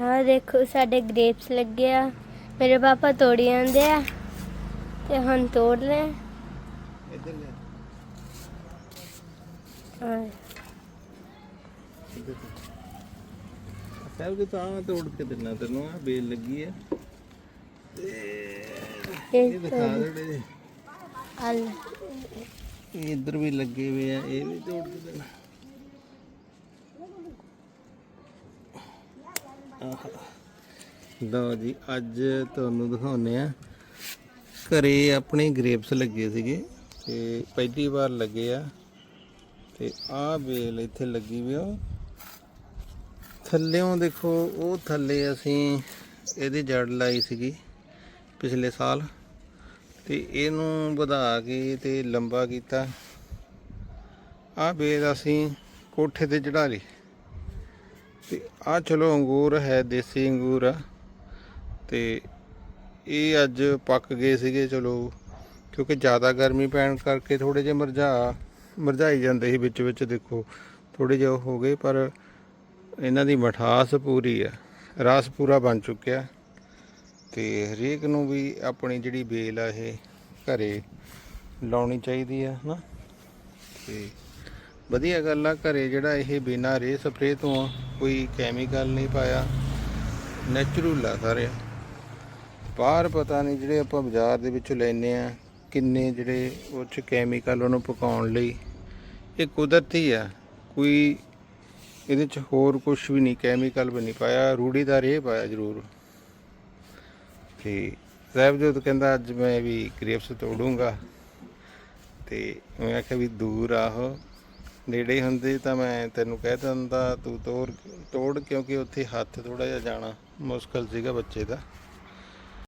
ਆ ਦੇਖੋ ਸਾਡੇ ਗ੍ਰੇਪਸ ਲੱਗੇ ਆ। ਮੇਰੇ ਪਾਪਾ ਤੋੜੀ ਜਾਂਦੇ ਆ ਤੇ ਹੁਣ ਤੋੜ ਲੈ ਇੱਧਰ ਲੈ ਆ। ਇੱਧਰ ਸਾਹਿਬ ਦੇ ਤਾਂ ਤੋੜ ਕੇ ਦਿੰਨਾ ਤੈਨੂੰ ਆ ਬੇਲ ਲੱਗੀ ਤੇ ਇਹ ਦਿਖਾ ਦੇ ਇਹ ਇੱਧਰ ਵੀ ਲੱਗੇ ਹੋਏ ਆ ਇਹ ਵੀ ਤੋੜ ਕੇ ਦੇਣਾ ਲਓ ਜੀ, ਅੱਜ ਤੁਹਾਨੂੰ ਦਿਖਾਉਨੇ ਆ ਘਰੇ ਆਪਣੇ ਗ੍ਰੇਪਸ ਲੱਗੇ ਸੀਗੇ ਤੇ ਪਹਿਲੀ ਵਾਰ ਲੱਗੇ ਆ। ਤੇ ਆਹ ਬੇਲ ਇੱਥੇ ਲੱਗੀ ਵੀ ਆ। ਥੱਲਿਓਂ ਦੇਖੋ, ਉਹ ਥੱਲੇ ਅਸੀਂ ਇਹਦੀ ਜੜ ਲਾਈ ਸੀਗੀ ਪਿਛਲੇ ਸਾਲ ਤੇ ਇਹਨੂੰ ਵਧਾ ਕੇ ਤੇ ਲੰਬਾ ਕੀਤਾ। ਆਹ ਬੇਲ ਅਸੀਂ ਕੋਠੇ ਤੇ ਚੜਾ ਲਈ ਤੇ ਆ ਚਲੋ ਅੰਗੂਰ ਹੈ, ਦੇਸੀ ਅੰਗੂਰ ਆ। ਤੇ ਇਹ ਅੱਜ ਪੱਕ ਗਏ ਸੀਗੇ, ਚਲੋ, ਕਿਉਂਕਿ ਜ਼ਿਆਦਾ ਗਰਮੀ ਪੈਣ ਕਰਕੇ ਥੋੜੇ ਜਿਹੇ ਮਰਝਾ, ਮਰਝਾਈ ਜਾਂਦੇ ਸੀ ਵਿੱਚ ਵਿੱਚ, ਦੇਖੋ ਥੋੜੇ ਜਿਹੇ ਉਹ ਹੋ ਗਏ, ਪਰ ਇਹਨਾਂ ਦੀ ਮਠਾਸ ਪੂਰੀ ਆ। ਰਸ ਪੂਰਾ ਬਣ ਚੁੱਕਿਆ। ਤੇ ਹਰੇਕ ਨੂੰ ਵੀ ਆਪਣੀ ਜਿਹੜੀ ਬੇਲ ਆ ਇਹ ਘਰੇ ਲਾਉਣੀ ਚਾਹੀਦੀ ਆ, ਹਨਾ? ਤੇ ਵਧੀਆ ਗੱਲ ਆ, ਘਰੇ ਜਿਹੜਾ ਇਹ ਬਿਨਾਂ ਰੇ ਸਪਰੇ ਤੋਂ ਕੋਈ ਕੈਮੀਕਲ ਨਹੀਂ ਪਾਇਆ। ਨੈਚੁਰਲ ਆ ਸਾਰੇ। ਬਾਹਰ ਪਤਾ ਨਹੀਂ ਜਿਹੜੇ ਆਪਾਂ ਬਾਜ਼ਾਰ ਦੇ ਵਿੱਚੋਂ ਲੈਨੇ ਆ, ਕਿੰਨੇ ਜਿਹੜੇ ਉਹ ਚ ਕੈਮੀਕਲ ਉਹਨੂੰ ਪਕਾਉਣ ਲਈ। ਇਹ ਕੁਦਰਤੀ ਆ। ਕੋਈ ਇਹਦੇ ਚ ਹੋਰ ਕੁਝ ਵੀ ਨਹੀਂ ਕੈਮੀਕਲ ਵੀ ਨਹੀਂ ਪਾਇਆ। ਰੂੜੀ ਦਾ ਰੇ ਪਾਇਆ ਜ਼ਰੂਰ। ਤੇ ਸਾਹਿਬਜੋਤ ਕਹਿੰਦਾ, ਅੱਜ ਮੈਂ ਵੀ ਗ੍ਰੇਪਸ ਤੋੜੂੰਗਾ। ਤੇ ਮੈਂ ਆਖਿਆ ਵੀ ਦੂਰ ਆਹੋ। ਨੇੜੇ ਹੁੰਦੇ ਤਾਂ ਮੈਂ ਤੈਨੂੰ ਕਹਿ ਦਿੰਦਾ ਤੂੰ ਤੋੜ ਤੋੜ ਕਿਉਂਕਿ ਉੱਥੇ ਹੱਥ ਥੋੜਾ ਜਿਹਾ ਜਾਣਾ ਮੁਸ਼ਕਲ ਸੀਗਾ ਬੱਚੇ ਦਾ।